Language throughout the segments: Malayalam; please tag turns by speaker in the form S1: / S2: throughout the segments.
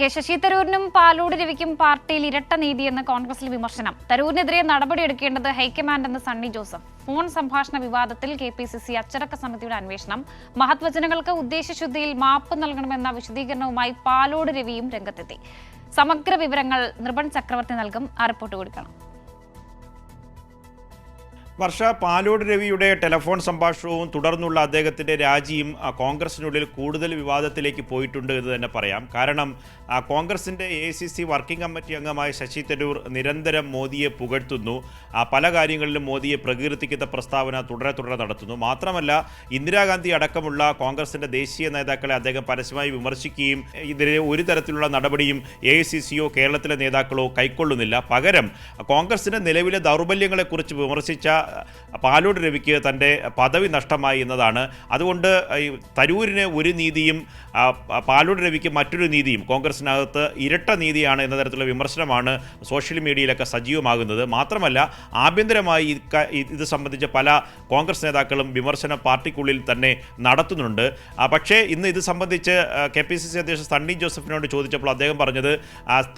S1: കെ ശശി തരൂരിനും പാലോട് രവിക്കും പാർട്ടിയിൽ ഇരട്ട നീതിയെന്ന് കോൺഗ്രസിൽ വിമർശനം. തരൂരിനെതിരെ നടപടിയെടുക്കേണ്ടത് ഹൈക്കമാൻഡെന്ന് സണ്ണി ജോസഫ്. ഫോൺ സംഭാഷണ വിവാദത്തിൽ കെ പി സി സി അച്ചടക്ക സമിതിയുടെ അന്വേഷണം. മഹത്വജനങ്ങൾക്ക് ഉദ്ദേശശുദ്ധിയിൽ മാപ്പ് നൽകണമെന്ന വിശദീകരണവുമായി പാലോട് രവിയും രംഗത്തെത്തി. സമഗ്ര വിവരങ്ങൾ നിർബൺ ചക്രവർത്തി നൽകും. ആ റിപ്പോർട്ട് കൊടുക്കണം കാണാം.
S2: വർഷ പാലോട് രവിയുടെ ടെലഫോൺ സംഭാഷണവും തുടർന്നുള്ള അദ്ദേഹത്തിന്റെ രാജിയും കോൺഗ്രസിനുള്ളിൽ കൂടുതൽ വിവാദത്തിലേക്ക് പോയിട്ടുണ്ട് എന്ന് തന്നെ പറയാം. കാരണം കോൺഗ്രസിന്റെ A C C working committee അംഗമായ ശശി തരൂർ നിരന്തരം മോദിയെ പുകഴ്ത്തുന്നു. പല കാര്യങ്ങളിലും മോദിയെ പ്രകീർത്തിക്കുന്ന പ്രസ്താവന തുടരെ തുടരെ നടത്തുന്നു. മാത്രമല്ല ഇന്ദിരാഗാന്ധി അടക്കമുള്ള കോൺഗ്രസിന്റെ ദേശീയ നേതാക്കളെ അദ്ദേഹം പരസ്യമായി വിമർശിക്കുകയും ഇതിനെ ഒരു തരത്തിലുള്ള നടപടിയും എ ഐ സി സിയോ കേരളത്തിലെ നേതാക്കളോ കൈക്കൊള്ളുന്നില്ല. പകരം കോൺഗ്രസിന്റെ നിലവിലെ ദൗർബല്യങ്ങളെക്കുറിച്ച് വിമർശിച്ച പാലോട് രവിക്ക് തന്റെ പദവി നഷ്ടമായി എന്നതാണ്. അതുകൊണ്ട് ഈ തരൂരിന് ഒരു നീതിയും പാലോട് രവിക്ക് മറ്റൊരു നീതിയും കോൺഗ്രസിനകത്ത് ഇരട്ട നീതിയാണ് എന്ന തരത്തിലുള്ള വിമർശനമാണ് സോഷ്യൽ മീഡിയയിലൊക്കെ സജീവമാകുന്നത്. മാത്രമല്ല ആഭ്യന്തരമായി ഇത് സംബന്ധിച്ച പല കോൺഗ്രസ് നേതാക്കളും വിമർശന പാർട്ടിക്കുള്ളിൽ തന്നെ നടത്തുന്നുണ്ട്. പക്ഷേ ഇന്ന് ഇത് സംബന്ധിച്ച് കെ പി സി സി അധ്യക്ഷൻ സണ്ണി ജോസഫിനോട് ചോദിച്ചപ്പോൾ അദ്ദേഹം പറഞ്ഞത്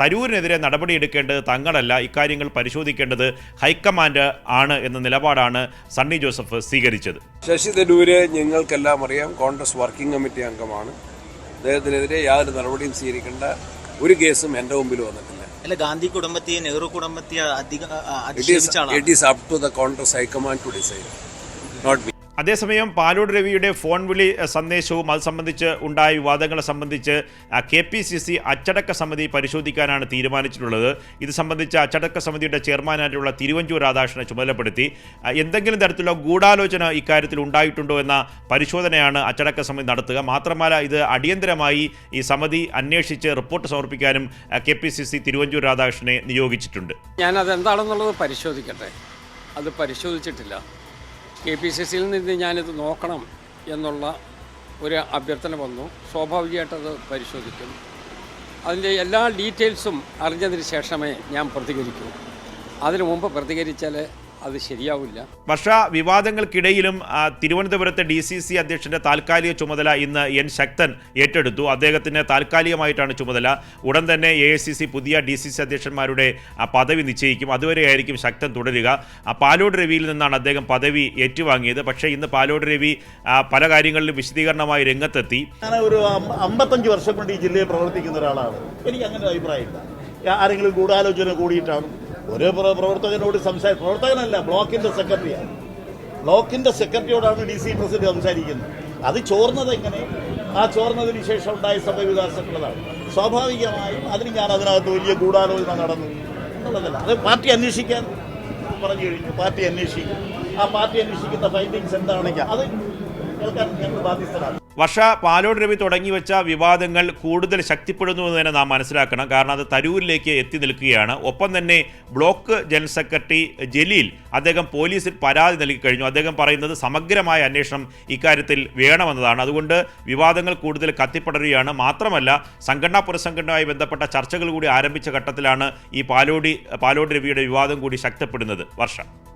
S2: തരൂരിനെതിരെ നടപടിയെടുക്കേണ്ടത് തങ്ങളല്ല ഇക്കാര്യങ്ങൾ പരിശോധിക്കേണ്ടത് ഹൈക്കമാൻഡ് ആണ് എന്ന നിലപാടാണ് സണ്ണി ജോസഫ് സ്വീകരിച്ചത്.
S3: ശശി തരൂര് ഞങ്ങൾക്കെല്ലാം അറിയാം കോൺഗ്രസ് വർക്കിംഗ് കമ്മിറ്റി അംഗമാണ്. അദ്ദേഹത്തിനെതിരെ യാതൊരു നടപടിയും സ്വീകരിക്കേണ്ട ഒരു കേസും എന്റെ മുമ്പിൽ വന്നിട്ടില്ല.
S4: അല്ല ഗാന്ധി കുടുംബത്തെ നെഹ്റു കുടുംബത്തെ അധിക
S3: it is up to the Congress high command to decide not me
S2: അതേസമയം പാലോട് രവിയുടെ ഫോൺ വിളി സന്ദേശവും അത് സംബന്ധിച്ച് ഉണ്ടായ വിവാദങ്ങളെ സംബന്ധിച്ച് കെ പി സി സി അച്ചടക്ക സമിതി പരിശോധിക്കാനാണ് തീരുമാനിച്ചിട്ടുള്ളത്. ഇത് സംബന്ധിച്ച് അച്ചടക്ക സമിതിയുടെ ചെയർമാനായിട്ടുള്ള തിരുവഞ്ചൂർ രാധാകൃഷ്ണനെ ചുമതലപ്പെടുത്തി. എന്തെങ്കിലും തരത്തിലുള്ള ഗൂഢാലോചന ഇക്കാര്യത്തിൽ ഉണ്ടായിട്ടുണ്ടോ എന്ന പരിശോധനയാണ് അച്ചടക്ക സമിതി നടത്തുക. മാത്രമല്ല ഇത് അടിയന്തരമായി ഈ സമിതി അന്വേഷിച്ച് റിപ്പോർട്ട് സമർപ്പിക്കാനും K P C C Thiruvanchoor രാധാകൃഷ്ണനെ നിയോഗിച്ചിട്ടുണ്ട്.
S5: ഞാനത് എന്താണെന്നുള്ളത് പരിശോധിക്കട്ടെ. അത് പരിശോധിച്ചിട്ടില്ല. കെ പി സി സിയിൽ നിന്ന് ഞാനിത് നോക്കണം എന്നുള്ള ഒരു അഭ്യർത്ഥന വന്നു. സ്വാഭാവികമായിട്ടത് പരിശോധിക്കും. അതിന്റെ എല്ലാ ഡീറ്റെയിൽസും അറിഞ്ഞതിന് ശേഷമേ ഞാൻ പ്രതികരിക്കൂ. അതിനു മുമ്പ് പ്രതികരിച്ചാൽ അത് ശരിയാവില്ല.
S2: വർഷ വിവാദങ്ങൾക്കിടയിലും തിരുവനന്തപുരത്തെ ഡി സി സി അധ്യക്ഷന്റെ താൽക്കാലിക ചുമതല ഇന്ന് എൻ ശക്തൻ ഏറ്റെടുത്തു. അദ്ദേഹത്തിന് താൽക്കാലികമായിട്ടാണ് ചുമതല. ഉടൻ തന്നെ എ ഐ സി സി പുതിയ ഡി സി സി അധ്യക്ഷന്മാരുടെ ആ, പദവി നിശ്ചയിക്കും. അതുവരെയായിരിക്കും ശക്തൻ തുടരുക. ആ, പാലോട് രവിയിൽ നിന്നാണ് അദ്ദേഹം പദവി ഏറ്റുവാങ്ങിയത്. പക്ഷേ ഇന്ന് പാലോട് രവി പല കാര്യങ്ങളിലും വിശദീകരണമായി രംഗത്തെത്തി.
S6: ഞാൻ ഒരു അമ്പ- അമ്പത്തഞ്ച് വർഷം കൊണ്ട് ഈ ജില്ലയിൽ പ്രവർത്തിക്കുന്ന ഒരാളാണ്. എനിക്ക് അങ്ങനെ അഭിപ്രായമില്ല. ആരെങ്കിലും ഗൂഢാലോചന കൂടിയിട്ടാണ്? ഒരു പ്രവർത്തകനോട് സംസാരി പ്രവർത്തകനല്ല ബ്ലോക്കിന്റെ സെക്രട്ടറിയാണ് ബ്ലോക്കിന്റെ സെക്രട്ടറിയോടാണ് ഡി സി പ്രസിഡന്റ് സംസാരിക്കുന്നത്. അത് ചോർന്നത് എങ്ങനെ? ആ ചോർന്നതിന് ശേഷം ഉണ്ടായ സഭവികാസങ്ങളതാണ് സ്വാഭാവികമായും അതിന് ഞാൻ അതിനകത്ത് വലിയ ഗൂഢാലോചന നടന്നു. എന്നുള്ളതല്ല. അത് പാർട്ടി അന്വേഷിക്കാൻ പറഞ്ഞു കഴിഞ്ഞു. പാർട്ടി അന്വേഷിക്കും. ആ പാർട്ടി അന്വേഷിക്കുന്ന ഫൈൻഡിങ്സ് എന്താണെങ്കിൽ അത്
S2: വർഷ പാലോട് രവി തുടങ്ങി വെച്ച വിവാദങ്ങൾ കൂടുതൽ ശക്തിപ്പെടുന്നു എന്ന് തന്നെ നാം മനസ്സിലാക്കണം. കാരണം അത് തരൂരിലേക്ക് എത്തി നിൽക്കുകയാണ്. ഒപ്പം തന്നെ ബ്ലോക്ക് ജനറൽ സെക്രട്ടറി ജലീൽ അദ്ദേഹം പോലീസിൽ പരാതി നൽകി കഴിഞ്ഞു. അദ്ദേഹം പറയുന്നത് സമഗ്രമായ അന്വേഷണം ഇക്കാര്യത്തിൽ വേണമെന്നതാണ്. അതുകൊണ്ട് വിവാദങ്ങൾ കൂടുതൽ കത്തിപ്പടരുകയാണ്. മാത്രമല്ല സംഘടനാ പുനഃസംഘടനയുമായി ബന്ധപ്പെട്ട ചർച്ചകൾ കൂടി ആരംഭിച്ച ഘട്ടത്തിലാണ് ഈ പാലോടി പാലോട് രവിയുടെ വിവാദം കൂടി ശക്തപ്പെടുന്നത്. വർഷം.